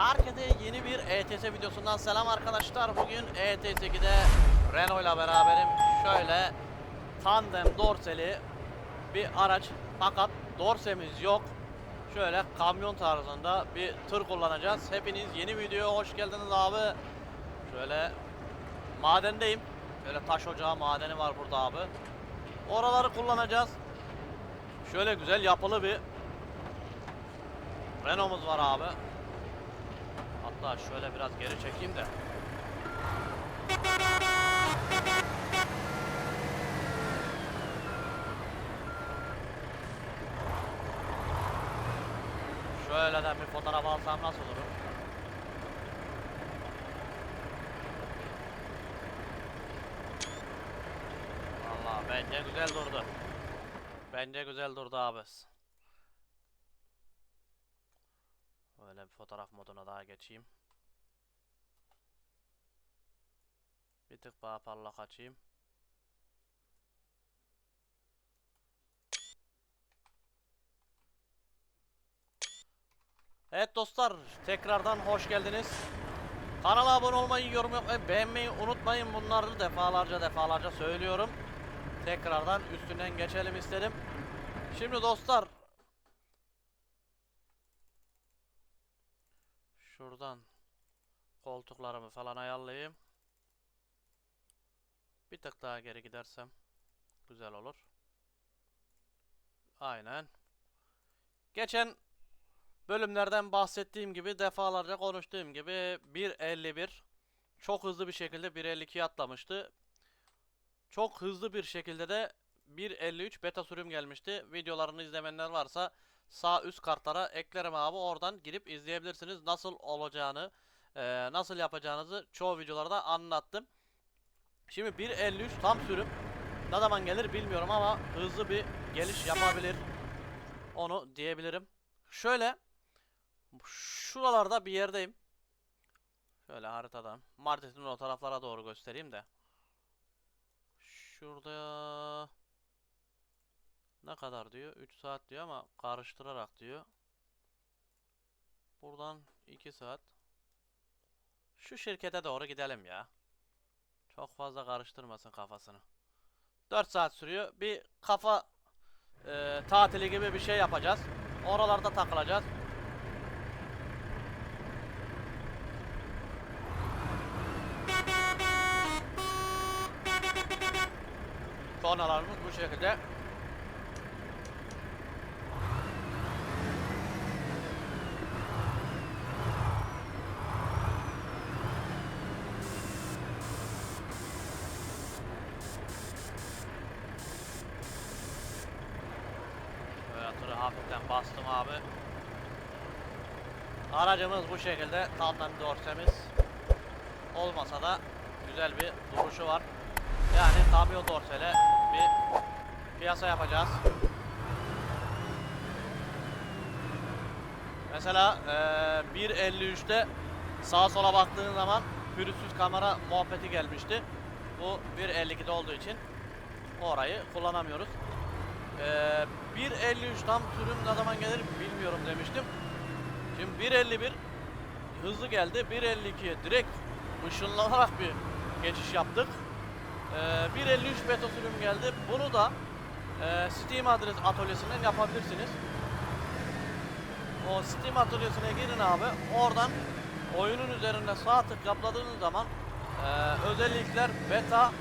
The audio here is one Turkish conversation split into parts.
Herkese yeni bir ETS videosundan selam arkadaşlar. Bugün E ETS2'de Renault ile beraberim. Şöyle tandem dorseli bir araç fakat dorsemiz yok. Şöyle kamyon tarzında bir tır kullanacağız. Hepiniz yeni videoya hoş geldiniz abi. Şöyle madendeyim. Şöyle taş ocağı madeni var burada abi. Oraları kullanacağız. Şöyle güzel yapılı bir Renault'umuz var abi. Hatta şöyle biraz geri çekeyim de. Şöyle de bir fotoğraf alsam nasıl olur? Vallahi bence güzel durdu. Bence güzel durdu abi. Böyle bir fotoğraf moduna daha geçeyim. Bir tık daha parlak açayım. Evet dostlar, tekrardan hoş geldiniz. Kanala abone olmayı, yorum yapmayı, beğenmeyi unutmayın. Bunları defalarca defalarca söylüyorum. Tekrardan üstünden geçelim istedim. Şimdi dostlar, Şuradan koltuklarımı falan ayarlayayım. Bir tık daha geri gidersem güzel olur. Aynen. Geçen bölümlerden bahsettiğim gibi defalarca konuştuğum gibi 1.51 çok hızlı bir şekilde 1.52'ye atlamıştı. Çok hızlı bir şekilde de 1.53 beta sürüm gelmişti. Videolarını izlemeyenler varsa sağ üst kartlara eklerim abi. Oradan girip izleyebilirsiniz. Nasıl olacağını, e, nasıl yapacağınızı çoğu videolarda anlattım. Şimdi 1.53 tam sürüm. Ne zaman gelir bilmiyorum ama hızlı bir geliş yapabilir. Onu diyebilirim. Şöyle şuralarda bir yerdeyim. Şöyle haritadan. Martes'in o taraflara doğru göstereyim de. Şurada ne kadar diyor? 3 saat diyor ama karıştırarak diyor. Buradan 2 saat. Şu şirkete doğru gidelim ya. Çok fazla karıştırmasın kafasını. 4 saat sürüyor. Bir kafa e, tatili gibi bir şey yapacağız. Oralarda takılacağız. Kornalarımız bu şekilde. Böyle tırı hafiften bastım abi. Aracımız bu şekilde tandem dorsemiz olmasa da güzel bir duruşu var. Yani kamyon dorsele bir piyasa yapacağız. Mesela eee 1.53'te sağa sola baktığın zaman pürüzsüz kamera muhabbeti gelmişti. Bu 1.52'de olduğu için orayı kullanamıyoruz. Eee 1.53 tam sürüm ne zaman gelir bilmiyorum demiştim. Şimdi 1.51 hızlı geldi. 1.52'ye direkt ışınlanarak bir geçiş yaptık. Ee, 1.53 beta sürüm geldi. Bunu da e, Steam adres atölyesinden yapabilirsiniz. O Steam atölyesine girin abi. Oradan oyunun üzerinde sağ tık yapladığınız zaman e, özellikler beta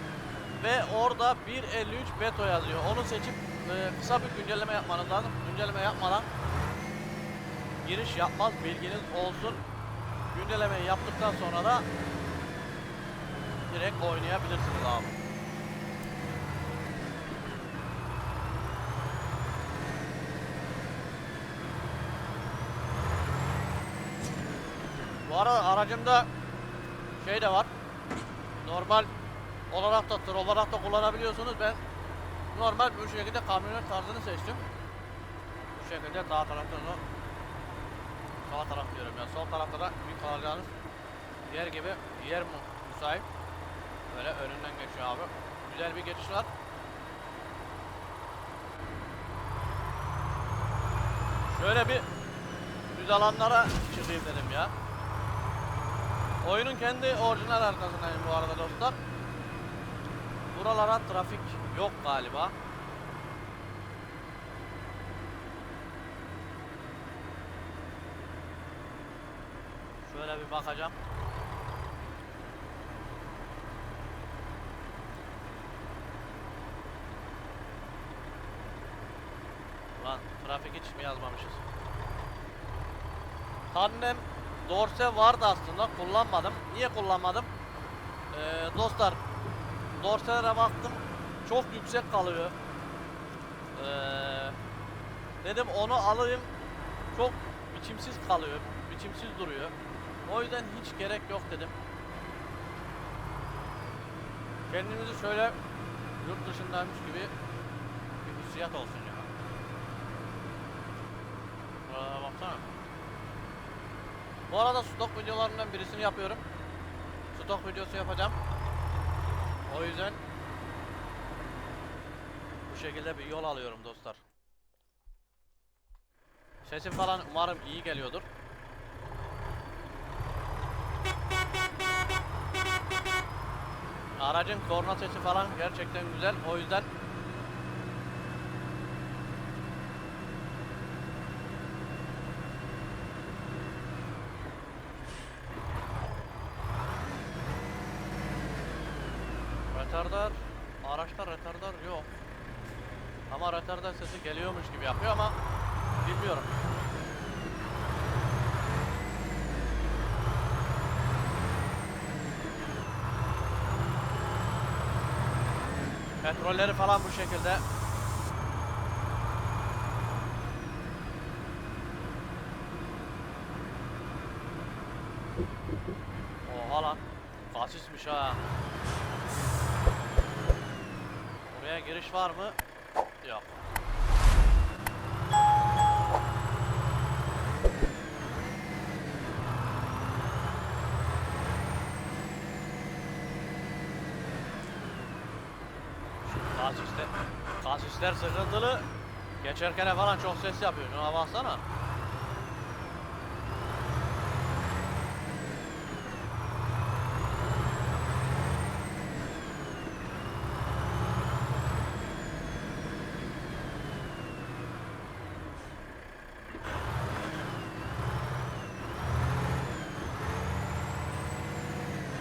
ve orada 1.53 beta yazıyor. Onu seçip e, kısa bir güncelleme yapmanız lazım. Güncelleme yapmadan giriş yapmaz bilginiz olsun. Güncellemeyi yaptıktan sonra da direkt oynayabilirsiniz abi. Bu arada aracımda şey de var. Normal olarak da tır olarak da kullanabiliyorsunuz. Ben normal bu şekilde kamyonet tarzını seçtim. Bu şekilde sağ tarafta da sağ taraf diyorum ya sol tarafta da bir kalacağınız yer gibi yer mu müsait. Böyle önünden geçiyor abi. Güzel bir geçiş var. Şöyle bir düz alanlara çıkayım dedim ya. Oyunun kendi orijinal haritasındayım bu arada dostlar. Buralara trafik yok galiba. Şöyle bir bakacağım. Lan trafik hiç mi yazmamışız? Tandem Dorse vardı aslında kullanmadım. Niye kullanmadım? Ee, dostlar Dorse'lere baktım çok yüksek kalıyor. Ee, dedim onu alayım çok biçimsiz kalıyor. Biçimsiz duruyor. O yüzden hiç gerek yok dedim. Kendimizi şöyle yurt dışındaymış gibi bir hissiyat olsun ya. Buralara baksana. Bu arada stok videolarından birisini yapıyorum. Stok videosu yapacağım. O yüzden bu şekilde bir yol alıyorum dostlar. Sesim falan umarım iyi geliyordur. Aracın korna sesi falan gerçekten güzel. O yüzden retardar araçta retardar yok. Ama retardar sesi geliyormuş gibi yapıyor ama bilmiyorum. Petrolleri falan bu şekilde. Oha lan. Kasismiş ha. Buraya giriş var mı? Yok. Kasisler, kasisler sıkıntılı. Geçerken falan çok ses yapıyor. Şuna baksana.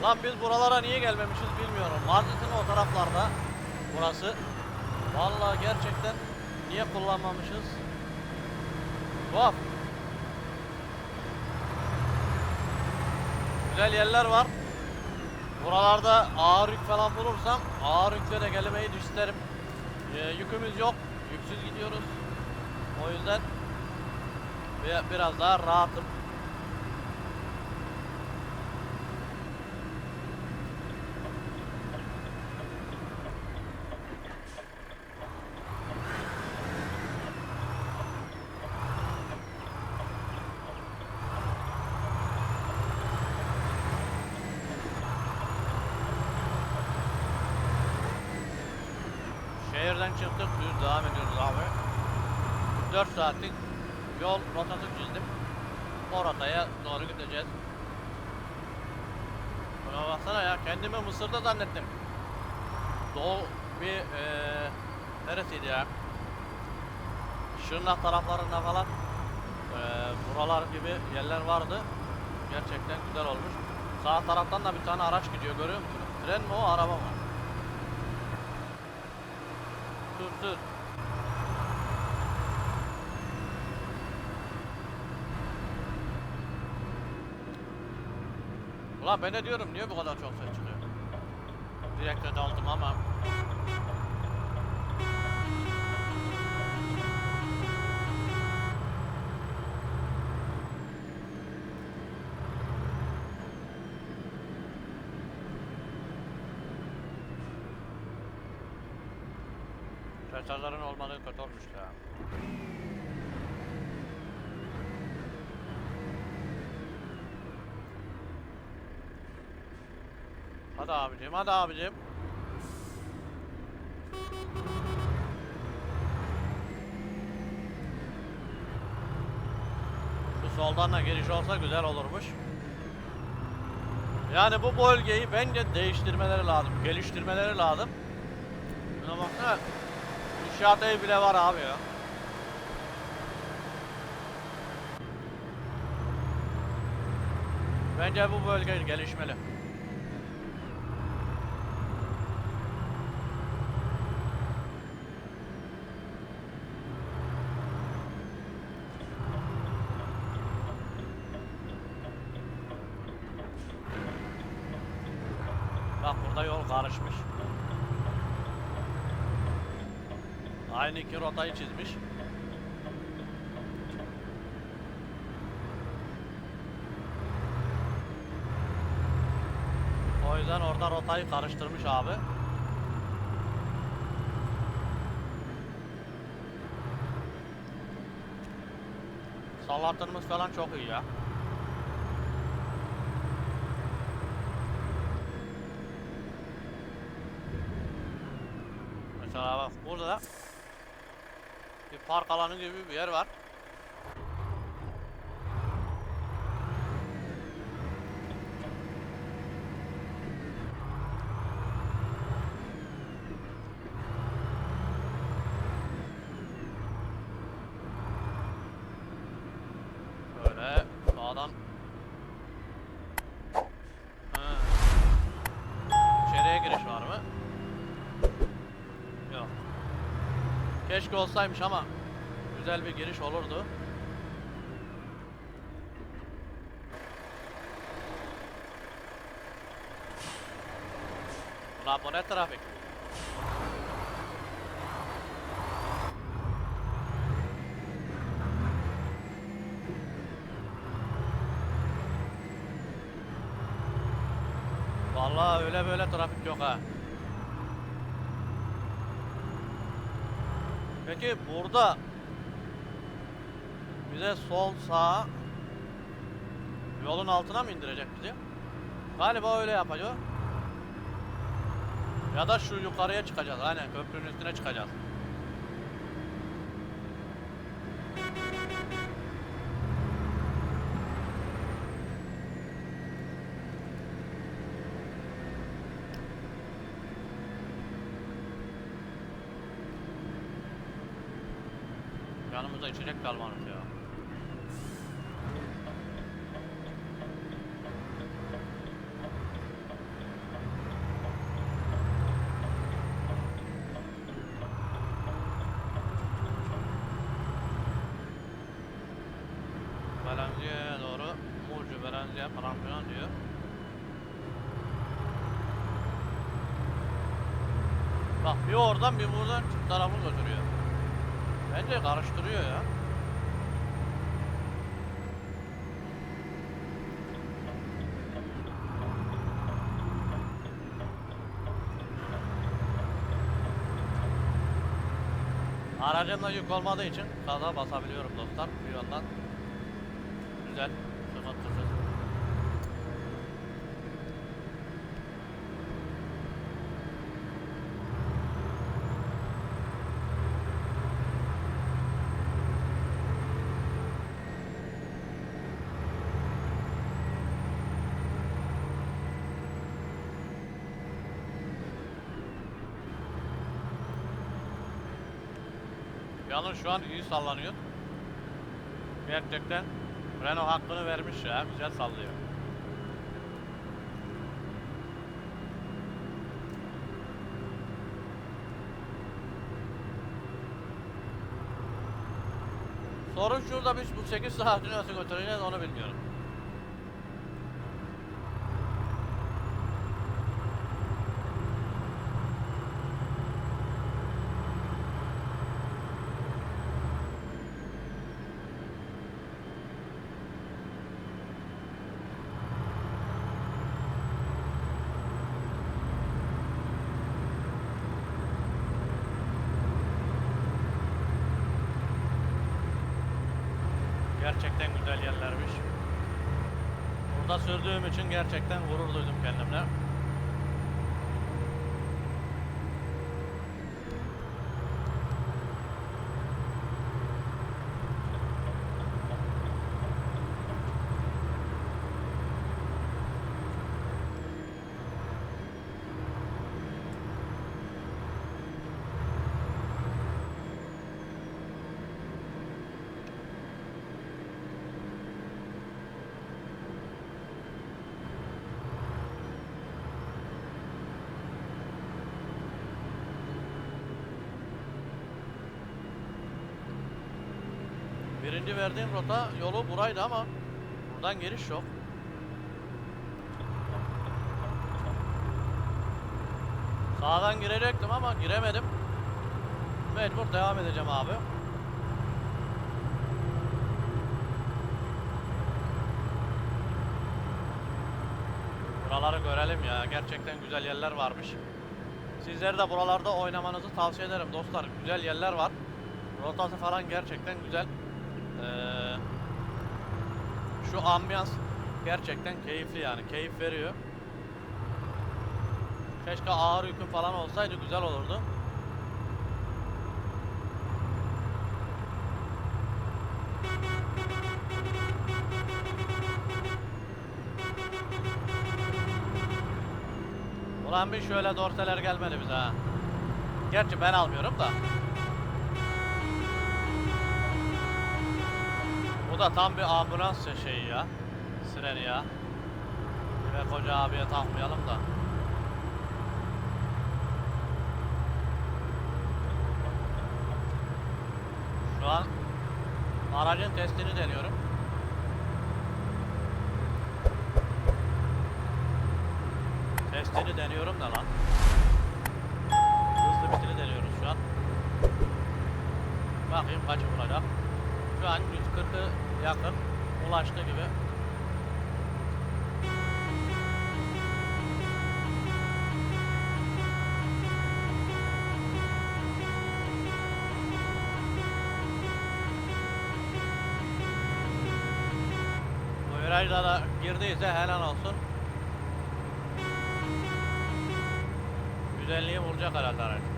Lan biz buralara niye gelmemişiz bilmiyorum. Marketin o taraflarda burası. Vallahi gerçekten niye kullanmamışız? Tuhaf. Güzel yerler var. Buralarda ağır yük falan bulursam ağır yükle de gelmeyi isterim. Ee, yükümüz yok. Yüksüz gidiyoruz. O yüzden bi- biraz daha rahatım. Şehirden çıktık düz devam ediyoruz abi. 4 saatlik yol rotası çizdim. O doğru gideceğiz. Buna baksana ya kendimi Mısır'da zannettim. Doğu bir eee neresiydi ya? Şırnak taraflarında falan eee buralar gibi yerler vardı. Gerçekten güzel olmuş. Sağ taraftan da bir tane araç gidiyor görüyor musunuz? Tren mi o araba mı? Dur dur. Ulan ben de diyorum niye bu kadar çok ses çıkıyor? Direkte daldım ama. Olmuş ya. Hadi abicim, hadi abicim. Şu soldan da giriş olsa güzel olurmuş. Yani bu bölgeyi bence değiştirmeleri lazım, geliştirmeleri lazım. Buna baksana. İnşaat ev bile var abi ya. Bence bu bölge gelişmeli. Bak burada yol karışmış. Aynı iki rotayı çizmiş. O yüzden orada rotayı karıştırmış abi. Sallatırımız falan çok iyi ya. Mesela bak burada da bir park alanı gibi bir yer var. Böyle sağdan Ha. İçeriye giriş var mı? Yok. Keşke olsaymış ama güzel bir giriş olurdu. Ulan bu ne trafik? Vallahi öyle böyle trafik yok ha. Peki burada bize sol sağ yolun altına mı indirecek bizi? Galiba öyle yapacak. Ya da şu yukarıya çıkacağız. Aynen köprünün üstüne çıkacağız. Yanımızda içecek kalmamış ya. Doğru Murcu, Belenziye falan filan diyor. Bak bir oradan bir buradan tarafı götürüyor. Bence karıştırıyor ya. Aracımda yük olmadığı için gaza basabiliyorum dostlar bir yandan. Güzel, sıkıntısız. Yalnız şu an iyi sallanıyor. Gerçekten Renault hakkını vermiş ya. Güzel sallıyor. Sorun şurada biz bu 8 saati nasıl götüreceğiz onu bilmiyorum. Gerçekten güzel yerlermiş. Burada sürdüğüm için gerçekten gurur duydum kendimle. Birinci verdiğim rota yolu buraydı ama buradan giriş yok. Sağdan girecektim ama giremedim. Mecbur devam edeceğim abi. Buraları görelim ya. Gerçekten güzel yerler varmış. Sizleri de buralarda oynamanızı tavsiye ederim dostlar. Güzel yerler var. Rotası falan gerçekten güzel. Ee, şu ambiyans gerçekten keyifli yani. Keyif veriyor. Keşke ağır yükün falan olsaydı güzel olurdu. Ulan bir şöyle dorseler gelmedi bize ha. Gerçi ben almıyorum da. Bu da tam bir ambulans şeyi ya. Sireni ya. Ve koca abiye takmayalım da. Şu an aracın testini deniyorum. Testini deniyorum da lan. Hızlı bitini deniyoruz şu an. Bakayım kaç bulacak. Şu an 140'ı yakın ulaştı gibi. Da girdiyse helal olsun. Güzelliği vuracak herhalde araç.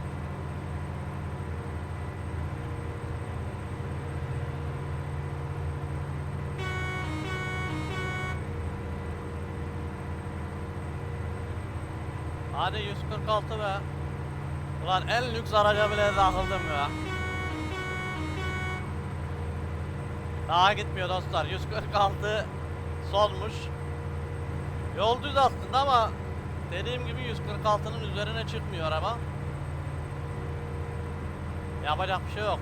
Hadi 146 be. Ulan en lüks araca bile takıldım ya. Daha gitmiyor dostlar. 146 sonmuş. Yol düz aslında ama dediğim gibi 146'nın üzerine çıkmıyor araba. Yapacak bir şey yok.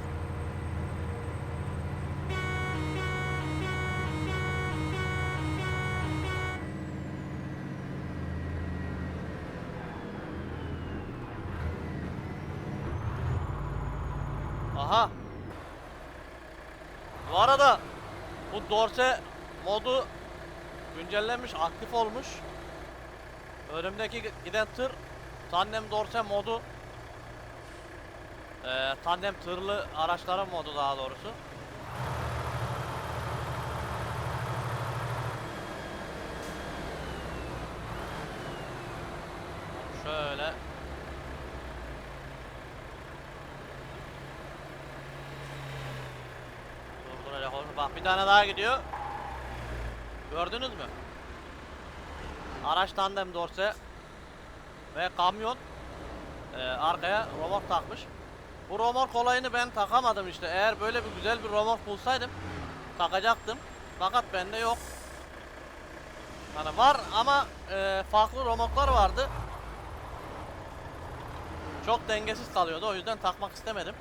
Aha. Bu arada bu dorse modu güncellenmiş, aktif olmuş. Önümdeki giden tır tandem dorse modu. Ee, tandem tırlı araçların modu daha doğrusu. Şöyle Durduracak olmuş. Bak bir tane daha gidiyor. Gördünüz mü? Araç tandem dorse ve kamyon e, arkaya romork takmış. Bu romork olayını ben takamadım işte. Eğer böyle bir güzel bir romork bulsaydım takacaktım. Fakat bende yok. Hani var ama e, farklı romorklar vardı. Çok dengesiz kalıyordu. O yüzden takmak istemedim.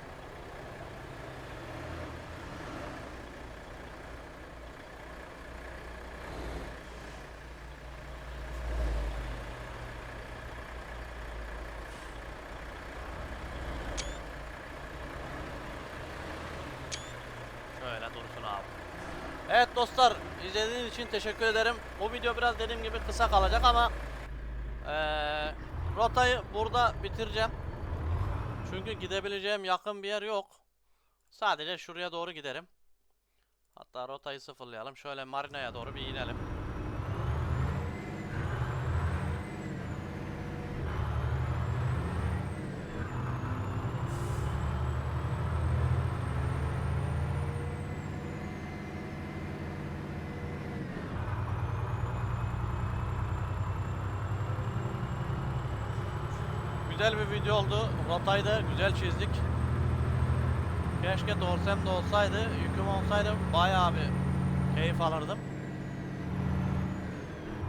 Şöyle dursun abi. Evet dostlar izlediğiniz için teşekkür ederim. Bu video biraz dediğim gibi kısa kalacak ama eee, rotayı burada bitireceğim. Çünkü gidebileceğim yakın bir yer yok. Sadece şuraya doğru giderim. Hatta rotayı sıfırlayalım. Şöyle marinaya doğru bir inelim. Güzel bir video oldu. Rotayı da güzel çizdik. Keşke dorsem de olsaydı, yüküm olsaydı bayağı bir keyif alırdım.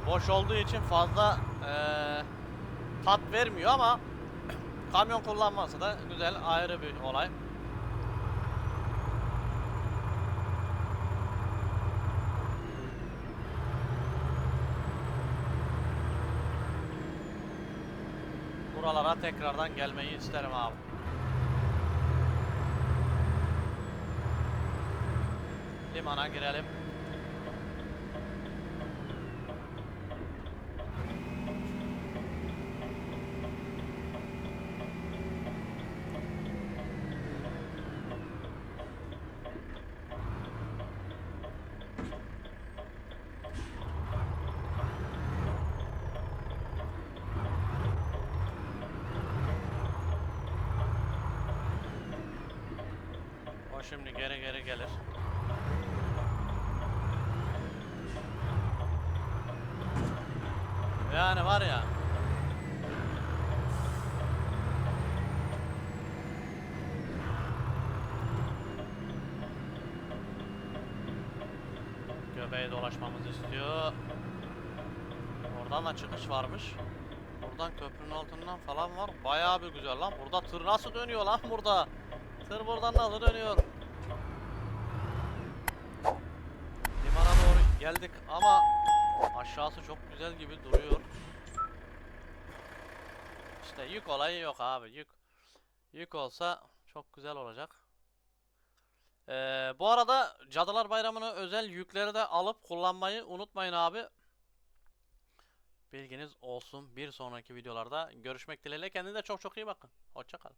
Boş olduğu için fazla eee, tat vermiyor ama kamyon kullanması da güzel ayrı bir olay. Buralara tekrardan gelmeyi isterim abi. Limana girelim. O şimdi geri geri gelir. Yani var ya. Göbeğe dolaşmamızı istiyor. Oradan da çıkış varmış. Buradan köprünün altından falan var. Bayağı bir güzel lan. Burada tır nasıl dönüyor lan burada? Tır buradan nasıl dönüyor? Limana doğru geldik ama aşağısı çok güzel gibi duruyor. İşte yük olayı yok abi yük. Yük olsa çok güzel olacak. Ee, bu arada Cadılar Bayramı'nı özel yükleri de alıp kullanmayı unutmayın abi. Bilginiz olsun. Bir sonraki videolarda görüşmek dileğiyle. Kendinize çok çok iyi bakın. Hoşçakalın.